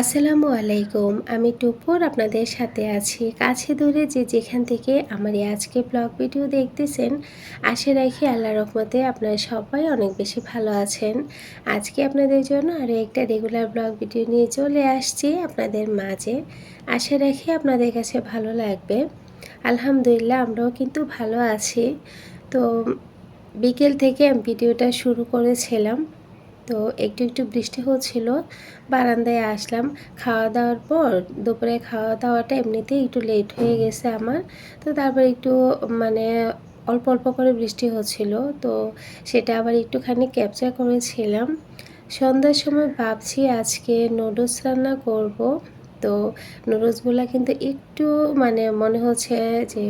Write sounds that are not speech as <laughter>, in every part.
আসসালামু আলাইকুম, আমি টুপুর আপনাদের সাথে আছি। কাছে দূরে যে যেখান থেকে আমার এই আজকে ব্লগ ভিডিও দেখতেছেন, আশা রাখি আল্লাহ রহমতে আপনারা সবাই অনেক বেশি ভালো আছেন। আজকে আপনাদের জন্য আরও একটা রেগুলার ব্লগ ভিডিও নিয়ে চলে আসছি আপনাদের মাঝে। আশা রাখি আপনাদের কাছে ভালো লাগবে। আলহামদুলিল্লাহ, আমরাও কিন্তু ভালো আছি। তো, বিকেল থেকে আমি ভিডিওটা শুরু করেছিলাম। তো একটু একটু বৃষ্টি হচ্ছিল, বারান্দায় আসলাম। খাওয়া দাওয়ার পর দুপুরে খাওয়া দাওয়াটা এমনিতেই একটু লেট হয়ে গেছে আমার। তো তারপর একটু মানে অল্প অল্প করে বৃষ্টি হচ্ছিল, তো সেটা আবার একটুখানি ক্যাপচার করেছিলাম। সন্ধ্যার সময় ভাবছি আজকে নুডলস রান্না করব। তো নুডলসগুলো কিন্তু একটু মানে মনে হচ্ছে যে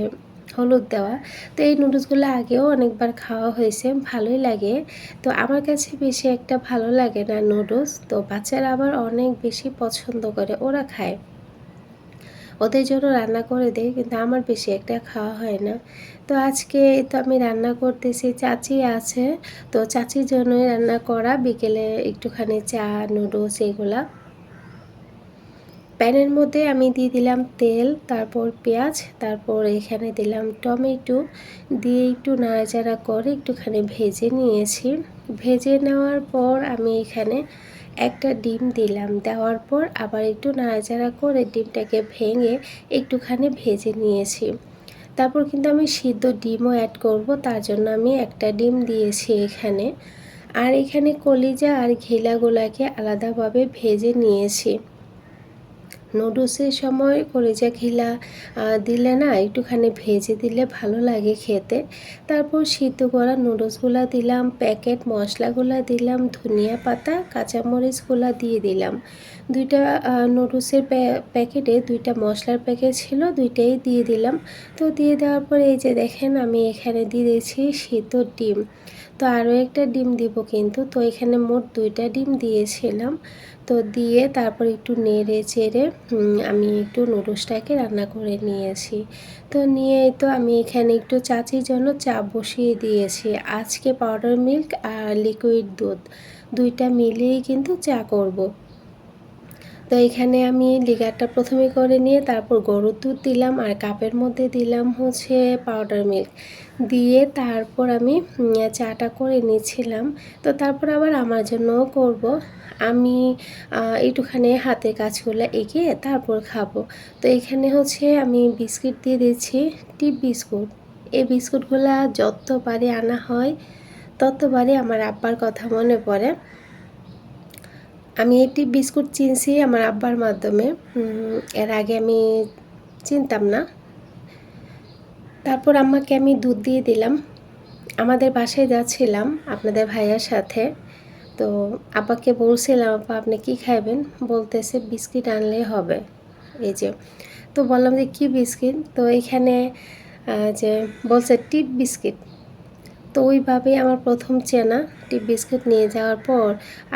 হলুদ দেওয়া। তো এই নুডলসগুলো আগেও অনেকবার খাওয়া হয়েছে, ভালোই লাগে। তো আমার কাছে বেশি একটা ভালো লাগে না নুডলস। তো বাচ্চারা আবার অনেক বেশি পছন্দ করে, ওরা খায়। ওদের জন্য রান্না করে দেয়, কিন্তু আমার বেশি একটা খাওয়া হয় না। তো আজকে তো আমি রান্না করতেছি, চাচি আছে। তো চাচির জন্যই রান্না করা, বিকেলে একটুখানি চা, নুডলস এগুলা। প্যানের মধ্যে আমি দিয়ে দিলাম তেল, তারপর পেঁয়াজ, তারপর এখানে দিলাম টমেটো, দিয়ে একটু নাড়াচাড়া করে একটুখানি ভেজে নিয়েছি। ভেজে নেওয়ার পর আমি এখানে একটা ডিম দিলাম। দেওয়ার পর আবার একটু নাড়াচাড়া করে ডিমটাকে ভেঙে একটুখানি ভেজে নিয়েছি। তারপর কিন্তু আমি সিদ্ধ ডিমও অ্যাড করব, তার জন্য আমি একটা ডিম দিয়েছি এখানে। আর এখানে কলিজা আর ঘিলাগুলাকে আলাদাভাবে ভেজে নিয়েছি। নুডলসের সময় কলিজা খিলা দিলে না একটুখানি ভেজে দিলে ভালো লাগে খেতে। তারপর সিদ্ধ করা নুডলসগুলো দিলাম, প্যাকেট মশলাগুলো দিলাম, ধনিয়া পাতা, কাঁচামরিচগুলো দিয়ে দিলাম। দুইটা নুডলসের প্যাকেটে দুইটা মশলার প্যাকেট ছিল, দুইটাই দিয়ে দিলাম। তো দিয়ে দেওয়ার পরে এই যে দেখেন আমি এখানে দিয়ে দিয়েছি সিদ্ধ ডিম। তো আরও একটা ডিম দিব কিন্তু, তো এখানে মোট দুইটা ডিম দিয়েছিলাম। তো দিয়ে তারপর একটু নেড়ে চেড়ে আমি একটু নুডলসটাকে রান্না করে নিয়েছি। তো নিয়ে তো আমি এখানে একটু চাচির জন্য চা বসিয়ে দিয়েছি। আজকে পাউডার মিল্ক আর লিকুইড দুধ, দুইটা মিলিয়েই কিন্তু চা করব। তো এখানে আমি লিগারটা প্রথমে করে নিয়ে তারপর গরুর দুধ দিলাম আর কাপের মধ্যে দিলাম হচ্ছে পাউডার মিল্ক দিয়ে তারপর আমি চাটা করে নিচ্ছিলাম। তো তারপর আবার আমার জন্যও করব। আমি একটুখানি হাতের কাজগুলো এগিয়ে তারপর খাব। তো এখানে হচ্ছে আমি বিস্কিট দিয়ে দিচ্ছি টিপ বিস্কুট। এই বিস্কুটগুলো যতবারে আনা হয় ততবারে আমার আব্বার কথা মনে পড়ে। আমি এটি বিস্কুট চিনছি আমার আব্বার মাধ্যমে। এর আগে আমি চিনতাম না। তারপর আম্মাকে আমি দুধ দিয়ে দিলাম। আমাদের বাসায় যাচ্ছিলাম আপনাদের ভাইয়ার সাথে। তো আব্বাকে বলছিলাম আপা আপনি কি খাইবেন? বলতেছে, বিস্কিট আনলেই হবে। এই যে, তো বললাম যে, কী বিস্কিট? তো এখানে যে বলছে, টিপ বিস্কিট। তো ওইভাবেই আমার প্রথম চেনা টিপ বিস্কুট নিয়ে যাওয়ার পর,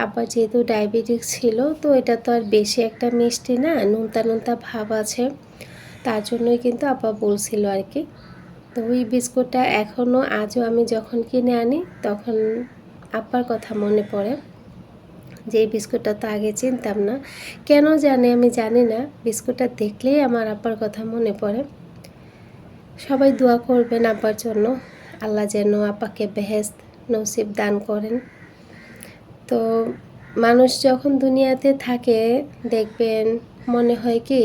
আব্বার যেহেতু ডায়াবেটিস ছিল, তো এটা তো আর বেশি একটা মিষ্টি না, নুনতা নুনতা ভাব আছে। তার জন্যই কিন্তু আব্বা বলছিল আর কি। তো ওই বিস্কুটটা এখনও আজও আমি যখন কিনে আনি, তখন আব্বার কথা মনে পড়ে যে এই বিস্কুটটা তো আগে চিনতাম না। কেন জানে আমি জানি না। বিস্কুটটা দেখলেই আমার আব্বার কথা মনে পড়ে। সবাই দোয়া করবেন আব্বার জন্য। আল্লাহ যেন আপাকে বেহেস্ত নসিব দান করেন। তো মানুষ যখন দুনিয়াতে থাকে, দেখবেন মনে হয় কি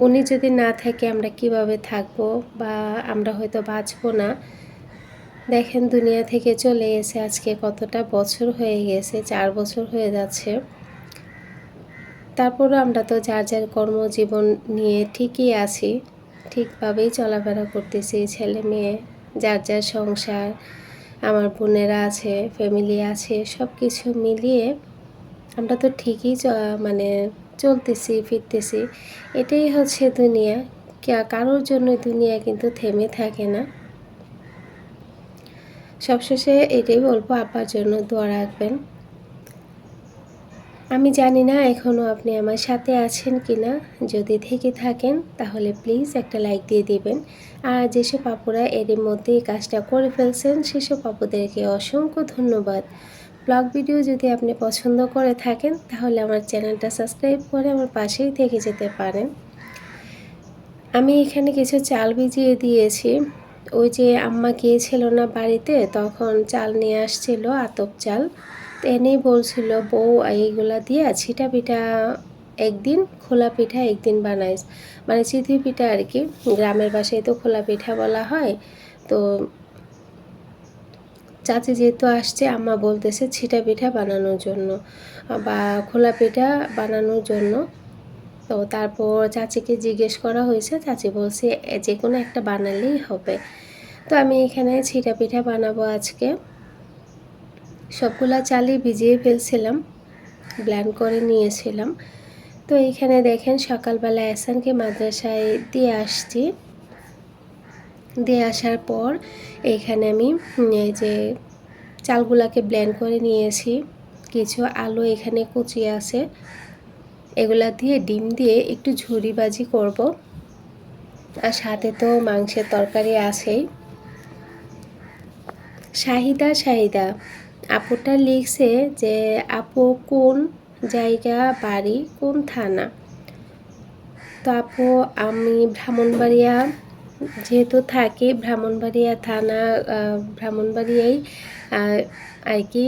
উনি যদি না থাকে আমরা কীভাবে থাকব বা আমরা হয়তো বাঁচবো না। দেখেন, দুনিয়া থেকে চলে এসে আজকে কতটা বছর হয়ে গেছে, চার বছর হয়ে যাচ্ছে। তারপরও আমরা তো যার যার কর্মজীবন নিয়ে ঠিকই আছি, ঠিকভাবেই চলাফেরা করতেছি, ছেলে মেয়ে, যার যার সংসার, আমার বোনেরা আছে ফ্যামিলি আছে সব কিছু মিলিয়ে আমরা তো ঠিকই মানে চলতেছি, ফিরতেছি। এটাই হচ্ছে দুনিয়া কারোর জন্য দুনিয়া কিন্তু থেমে থাকে না। সবশেষে এটাই বলব আপার জন্য দোয়া রাখবেন। আমি জানি না এখনও আপনি আমার সাথে আছেন কি না যদি থেকে থাকেন তাহলে প্লিজ একটা লাইক দিয়ে দিবেন। আর যেসব পাপুরা এর মধ্যে এই কাজটা করে ফেলছেন, সেসব পাপুদেরকে অসংখ্য ধন্যবাদ। ব্লগ ভিডিও যদি আপনি পছন্দ করে থাকেন, তাহলে আমার চ্যানেলটা সাবস্ক্রাইব করে আমার পাশেই থেকে যেতে পারেন। আমি এখানে কিছু চাল ভিজিয়ে দিয়েছি। ওই যে আম্মা গিয়েছিল না বাড়িতে, তখন চাল নিয়ে আসছিল, আতপ চাল। এনেই বলছিল, বউ, এইগুলা দিয়ে ছিটা পিঠা একদিন, খোলা পিঠা একদিন বানাইস মানে চিঠি পিঠা আর কি। গ্রামের বাসায় তো খোলা পিঠা বলা হয়। তো চাচি যেহেতু আসছে, আম্মা বলতেছে ছিটা পিঠা বানানোর জন্য, বা খোলা পিঠা বানানোর জন্য। তো তারপর চাচিকে জিজ্ঞেস করা হয়েছে, চাচি বলছে যে কোনো একটা বানালেই হবে। তো আমি এখানে ছিটা পিঠা বানাবো আজকে। সবগুলা চালই ভিজিয়ে ফেলছিলাম, ব্ল্যান্ড করে নিয়েছিলাম। তো এইখানে দেখেন, সকালবেলা এসানকে মাদ্রাসায় দিয়ে আসছি। দিয়ে আসার পর এখানে আমি এই যে চালগুলাকে ব্ল্যান্ড করে নিয়েছি। কিছু আলু এখানে কুচি আছে। এগুলা দিয়ে ডিম দিয়ে একটু ঝুরিবাজি করব। আর সাথে তো মাংসের তরকারি আছেই। শাহিদা শাহিদা, আপুটা লিখছে যে, আপু, কোন জায়গা, বাড়ি, কোন থানা? তো আপু, আমি ব্রাহ্মণবাড়িয়া, যেহেতু থাকি ব্রাহ্মণবাড়িয়া থানা ব্রাহ্মণবাড়িয়াই আর কি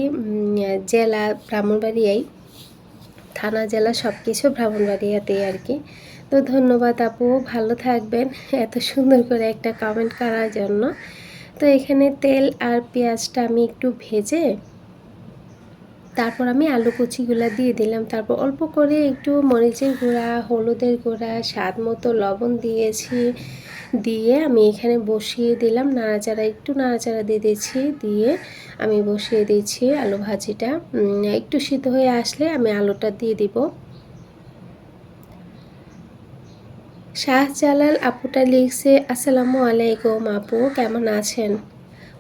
জেলা ব্রাহ্মণবাড়িয়াই। থানা, জেলা সব কিছু ব্রাহ্মণবাড়িয়াতেই আর কি। তো ধন্যবাদ আপু, ভালো থাকবেন। এত সুন্দর করে একটা কমেন্ট করার জন্য। তো এখানে তেল আর পেঁয়াজটা আমি একটু ভেজে তারপর আমি আলু কুচিগুলো দিয়ে দিলাম। তারপর অল্প করে একটু মরিচের গুঁড়া, হলুদের গুঁড়া, স্বাদ মতো লবণ দিয়েছি। দিয়ে আমি এখানে বসিয়ে দিলাম। নাড়াচাড়া, একটু নাড়াচাড়া দিয়ে দিচ্ছি দিয়ে আমি বসিয়ে দিচ্ছি আলু ভাজিটা। একটু সিদ্ধ হয়ে আসলে আমি আলুটা দিয়ে দিব। শাহজালাল আপুটা লিখছে, আসসালামু আলাইকুম আপু, কেমন আছেন?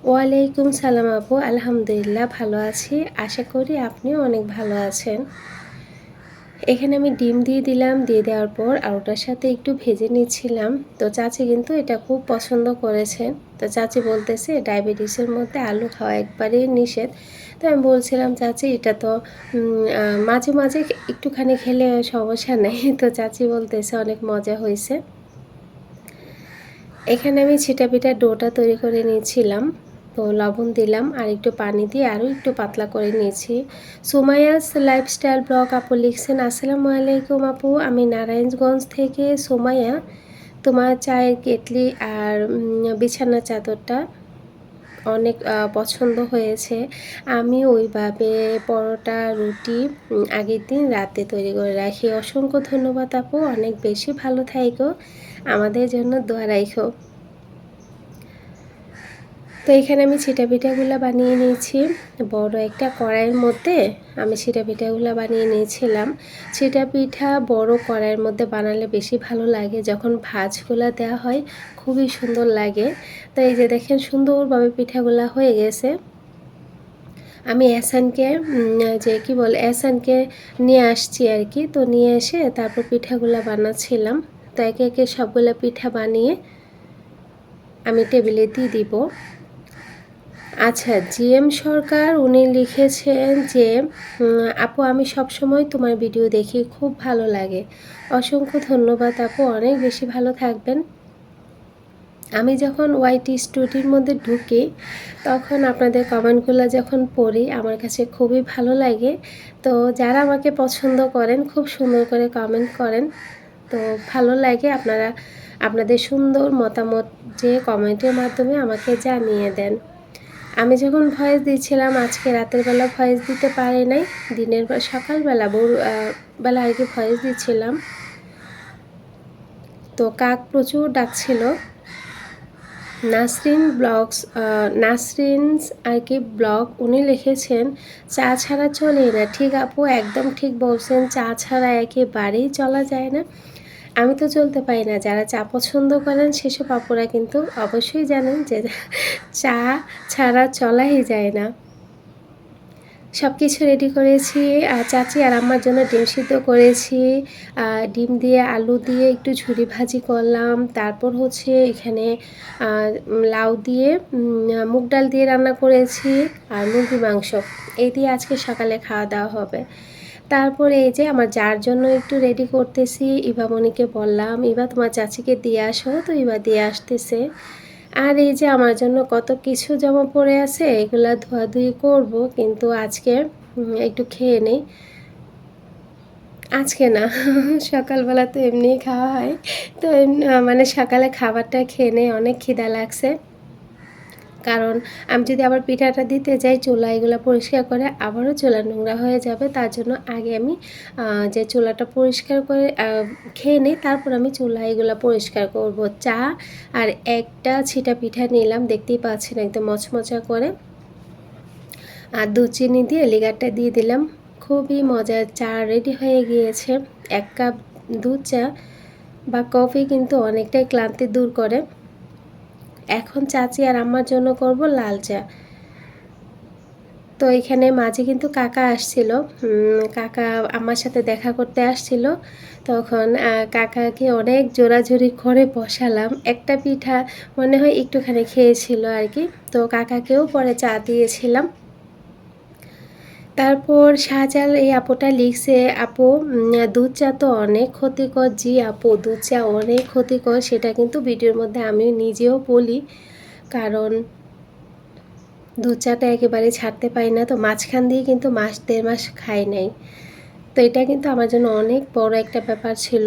ওয়ালাইকুম সালাম আপু, আলহামদুলিল্লাহ ভালো আছি। আশা করি আপনিও অনেক ভালো আছেন। এখানে আমি ডিম দিয়ে দিলাম, দিয়ে দেওয়ার পর আলুটার সাথে একটু ভেজে নিচ্ছিলাম। তো চাচি কিন্তু এটা খুব পছন্দ করেছেন তো চাচি বলতেছে, ডায়াবেটিসের মধ্যে আলু খাওয়া একবারেই নিষেধ। তো আমি বলছিলাম, চাচি, এটা তো মাঝে মাঝে একটুখানি খেলে সমস্যা নেই। <laughs> তো চাচি বলতেছে, অনেক মজা হয়েছে। এখানে আমি ছিটা পিঠা ডোটা তৈরি করে নিয়েছিলাম লবণ দিলাম আর একটু পানি দিয়ে আরও একটু পাতলা করে নিয়েছি। সোমায়াস লাইফস্টাইল ব্লগ আপু লিখছেন, আসসালামু আলাইকুম আপু, আমি নারায়ণগঞ্জ থেকে সোমায়া তোমার চায়ের কেটলি আর বিছানা চাদরটা অনেক পছন্দ হয়েছে। আমি ওইভাবে পরোটা, রুটি আগের দিন রাতে তৈরি করে রাখি। অসংখ্য ধন্যবাদ আপু, অনেক বেশি ভালো থাইকো। আমাদের জন্য দোয়া রাখো তো এখানে আমি ছিটা পিঠাগুলো বানিয়ে নিয়েছি। বড় একটা কড়াইয়ের মধ্যে আমি ছিটা পিঠাগুলো বানিয়ে নিয়েছিলাম। ছিটা পিঠা বড় কড়াইয়ের মধ্যে বানালে বেশি ভালো লাগে। যখন ভাজগুলো দেওয়া হয়, খুবই সুন্দর লাগে। তো এই যে দেখেন, সুন্দরভাবে পিঠাগুলো হয়ে গেছে। আমি এসানকে যে কি বল, এসানকে নিয়ে আসছি আর কি। তো নিয়ে এসে তারপর পিঠাগুলো বানাচ্ছিলাম। তো একে একে সবগুলো পিঠা বানিয়ে আমি টেবিলে দিয়ে দিব। আচ্ছা জিএম সরকার উনি লিখেছেন যে আপু, আমি সব সময় তোমার ভিডিও দেখি, খুব ভালো লাগে। অসংখ্য ধন্যবাদ আপু, অনেক বেশি ভালো থাকবেন। আমি যখন ওয়াইটি স্টুডির মধ্যে ঢুকি, তখন আপনাদের কমেন্টগুলো যখন পড়ি, আমার কাছে খুবই ভালো লাগে। তো যারা আমাকে পছন্দ করেন, খুব সুন্দর করে কমেন্ট করেন। তো ভালো লাগে আপনারা, আপনাদের সুন্দর মতামত যে কমেন্টের মাধ্যমে আমাকে জানিয়ে দেন। আমি যখন ভয়েস দিচ্ছিলাম, আজকে রাতের বেলা ভয়েস দিতে পারে নাই। দিনের সকালবেলা ভোর বেলা কি ভয়েস দিচ্ছিলাম। তো কাক প্রচুর ডাকছিল। নাসরিন ব্লগস নাসরিন আর কি ব্লগ উনি লিখেছেন, চা ছাড়া চলে না। ঠিক আপু, একদম ঠিক বলছেন, চা ছাড়া একেবারেই চলা যায় না। আমি তো চলতে পারি না। যারা চা পছন্দ করেন, সেসব আপুরা কিন্তু অবশ্যই জানেন যে চা ছাড়া চলাই যায় না। সব কিছু রেডি করেছি। আর চাচি আর আমার জন্য ডিম সিদ্ধ করেছি। ডিম দিয়ে আলু দিয়ে একটু ঝুরি ভাজি করলাম। তারপর হচ্ছে এখানে লাউ দিয়ে মুগ ডাল দিয়ে রান্না করেছি আর মুরগি মাংস। এই দিয়ে আজকে সকালে খাওয়া দাওয়া হবে। তারপরে এই যে আমার যার জন্য একটু রেডি করতেছি ইভামণিকে বললাম, ইভা, তোমার চাচিকে দিয়ে আসো। তো ইভা দিয়ে আসতেছে। আর এই যে আমার জন্য কত কিছু জমা পড়ে আছে, এগুলা ধোয়াধুয়ি করব, কিন্তু আজকে একটু খেয়ে নেই। আজকে না, <laughs> সকালবেলা তো এমনিই খাওয়া হয়। তো মানে সকালে খাবারটা খেয়ে নেই, অনেক খিদা লাগছে। কারণ আমি যদি আবার পিঠাটা দিতে যাই, চুলা এগুলো পরিষ্কার করে আবারও চুলা নোংরা হয়ে যাবে। তার জন্য আগে আমি যে চুলাটা পরিষ্কার করে খেয়ে নিই, তারপর আমি চুলা এগুলো পরিষ্কার করব। চা আর একটা ছিটা পিঠা নিলাম, দেখতেই পাচ্ছেন একদম মচমচা করে। আর দু চিনি দিয়ে লিগারটা দিয়ে দিলাম। খুবই মজার চা রেডি হয়ে গিয়েছে। এক কাপ দুধ চা বা কফি কিন্তু অনেকটাই ক্লান্তি দূর করে। এখন চাচি আর আমার জন্য করব লাল চা। তো এখানে মাঝে কিন্তু কাকা আসছিল। কাকা আমার সাথে দেখা করতে আসছিল। তখন কাকাকে অনেক জোরাজুরি করে বসালাম। একটা পিঠা মনে হয় একটুখানি খেয়েছিল আর কি। তো কাকাকেও পরে চা দিয়েছিলাম। তারপর শাহজাল এই আপুটা লিখছে, আপু দুধ চা তো অনেক ক্ষতিকর, জি আপু, দুধ চা অনেক ক্ষতিকর, সেটা কিন্তু ভিডিওর মধ্যে আমি নিজেও বলি। কারণ দুধ চাটা একেবারে ছাড়তে পারি না, তো মাঝখান দিয়ে কিন্তু মাস, দেড় মাস খাই নাই। তো এটা কিন্তু আমার জন্য অনেক বড় একটা ব্যাপার ছিল।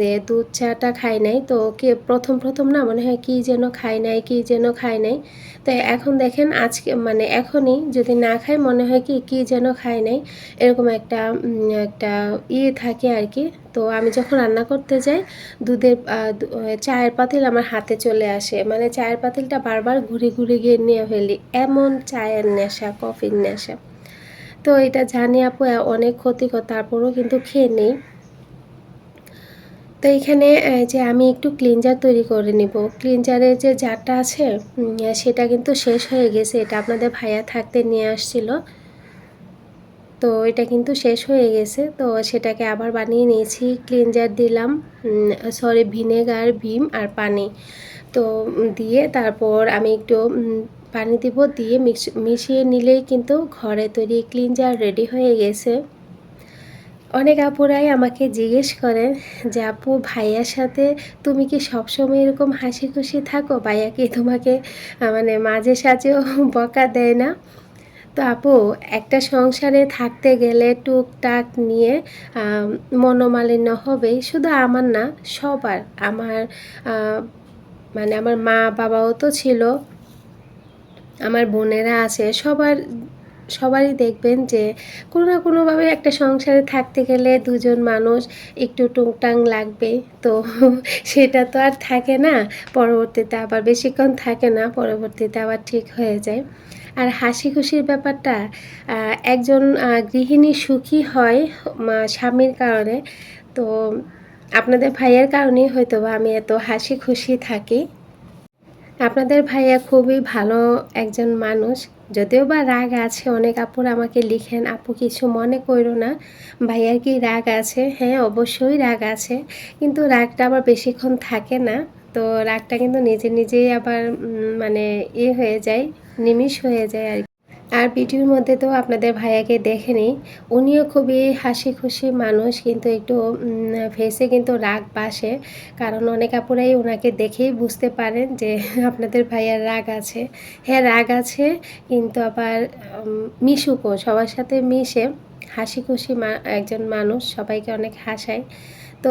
যে দুধ চাটা খাই নাই, তো কে প্রথম প্রথম না মনে হয় কি যেন খাই নাই, কি যেন খাই নাই। তো এখন দেখেন আজকে মানে এখনই যদি না খাই মনে হয় কি কি যেন খাই নাই। এরকম একটা একটা ইয়ে থাকে আর কি। তো আমি যখন রান্না করতে যাই, দুধের চায়ের পাতিল আমার হাতে চলে আসে। মানে চায়ের পাতিলটা বারবার ঘুরে ঘুরে গিয়ে নিয়ে ফেলি। এমন চায়ের নেশা, কফির নেশা। তো এটা জানি আপু, অনেক ক্ষতিকর তারপরেও কিন্তু খেয়ে নেই। তো এখানে যে আমি একটু ক্লিনজার তৈরি করে নিব। ক্লিনজারের যে জারটা আছে সেটা কিন্তু শেষ হয়ে গেছে। এটা আপনাদের ভাইয়া থাকতে নিয়ে আসছিল। তো এটা কিন্তু শেষ হয়ে গেছে। তো সেটাকে আবার বানিয়ে নিয়েছি। ক্লিনজার দিলাম সরি ভিনেগার ভীম আর পানি। তো দিয়ে তারপর আমি একটু পানি দিব। দিয়ে মিশিয়ে নিলেই কিন্তু ঘরে তৈরি ক্লিনজার রেডি হয়ে গেছে। অনেক আপুরাই আমাকে জিজ্ঞেস করেন যে, আপু, ভাইয়ার সাথে তুমি কি সবসময় এরকম হাসি খুশি থাকো? ভাইয়া কি তোমাকে মানে মাঝে সাঝেও <laughs> বকা দেয় না? তো আপু, একটা সংসারে থাকতে গেলে টুকটাক নিয়ে মনোমালিন্য হবেই। শুধু আমার না, সবার। আমার মানে আমার মা বাবাও তো ছিল, আমার বোনেরা আছে, সবার সবারই দেখবেন যে কোনো না কোনোভাবে একটা সংসারে থাকতে গেলে দুজন মানুষ একটু টুংটাং লাগবে। তো <laughs> সেটা তো আর থাকে না। পরবর্তীতে আবার বেশিক্ষণ থাকে না, পরবর্তীতে আবার ঠিক হয়ে যায়। আর হাসি খুশির ব্যাপারটা একজন গৃহিণী সুখী হয় স্বামীর কারণে। তো আপনাদের ভাইয়ের কারণেই হয়তো বা আমি এত হাসি খুশি থাকি। আপনাদের ভাইয়া খুবই ভালো একজন মানুষ। যদিও বা রাগ আছে, অনেক আপুর আমাকে লিখেন, আপু কিছু মনে করো না ভাইয়ার কি রাগ আছে হ্যাঁ অবশ্যই রাগ আছে, কিন্তু রাগটা আবার বেশিক্ষণ থাকে না তো রাগটা কিন্তু নিজে নিজেই আবার মানে এ হয়ে যায়, নিমিষ হয়ে যায় আর। আর ভিডিওর মধ্যে তো আপনাদের ভাইয়াকে দেখে নিই, উনিও খুবই হাসি খুশি মানুষ, কিন্তু একটু ফেসে কিন্তু রাগ বাসে। কারণ অনেক আপুরাই ওনাকে দেখেই বুঝতে পারেন যে <laughs> আপনাদের ভাইয়ার রাগ আছে। হ্যাঁ রাগ আছে, কিন্তু আবার মিশুকও, সবার সাথে মিশে হাসি খুশি একজন মানুষ, সবাইকে অনেক হাসায়। তো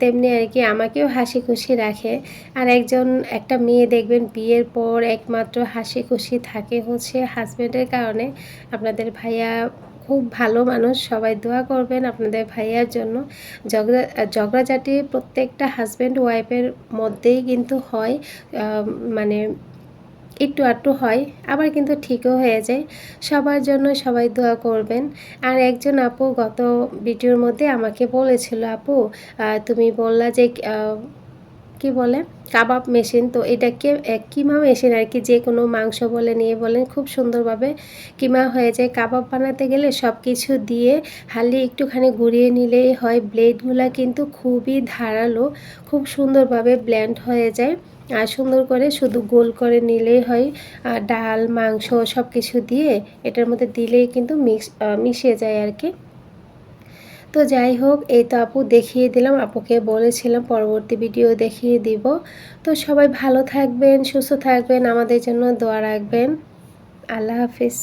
তেমনি আর কি আমাকেও হাসি খুশি রাখে। আর একজন, একটা মেয়ে দেখবেন বিয়ের পর একমাত্র হাসি খুশি থাকে হচ্ছে হাজব্যান্ডের কারণে। আপনাদের ভাইয়া খুব ভালো মানুষ, সবাই দোয়া করবেন আপনাদের ভাইয়ার জন্য। ঝগড়া, ঝগড়াঝাটি প্রত্যেকটা হাজব্যান্ড ওয়াইফের মধ্যেই কিন্তু হয় মানে একটু আধটু হয়, আবার কিন্তু ঠিকও হয়ে যায়। সবার জন্য সবাই দোয়া করবেন। আর একজন আপু গত ভিডিওর মধ্যে আমাকে বলেছিল, আপু তুমি বললা যে কি বলে? কাবাব মেশিন। তো এটাকে কিমা মেশিন আর কি যে কোনো মাংস বলে, নিয়ে বলেন, খুব সুন্দরভাবে কিমা হয়ে যায়। কাবাব বানাতে গেলে সব কিছু দিয়ে হালি একটুখানি ঘুরিয়ে নিলেই হয়। ব্লেডগুলো কিন্তু খুবই ধারালো, খুব সুন্দরভাবে ব্ল্যান্ড হয়ে যায়। আর সুন্দর করে শুধু গোল করে নিলেই হয়। আর ডাল, মাংস সব কিছু দিয়ে এটার মধ্যে দিলেই কিন্তু মিক্স মিশে যায় আর কি। তো যাই হোক, এই তো আপু দেখিয়ে দিলাম, আপুকে বলেছিলাম পরবর্তী ভিডিও দেখিয়ে দিব। তো সবাই ভালো থাকবেন, সুস্থ থাকবেন, আমাদের জন্য দোয়া রাখবেন। আল্লাহ হাফিজ।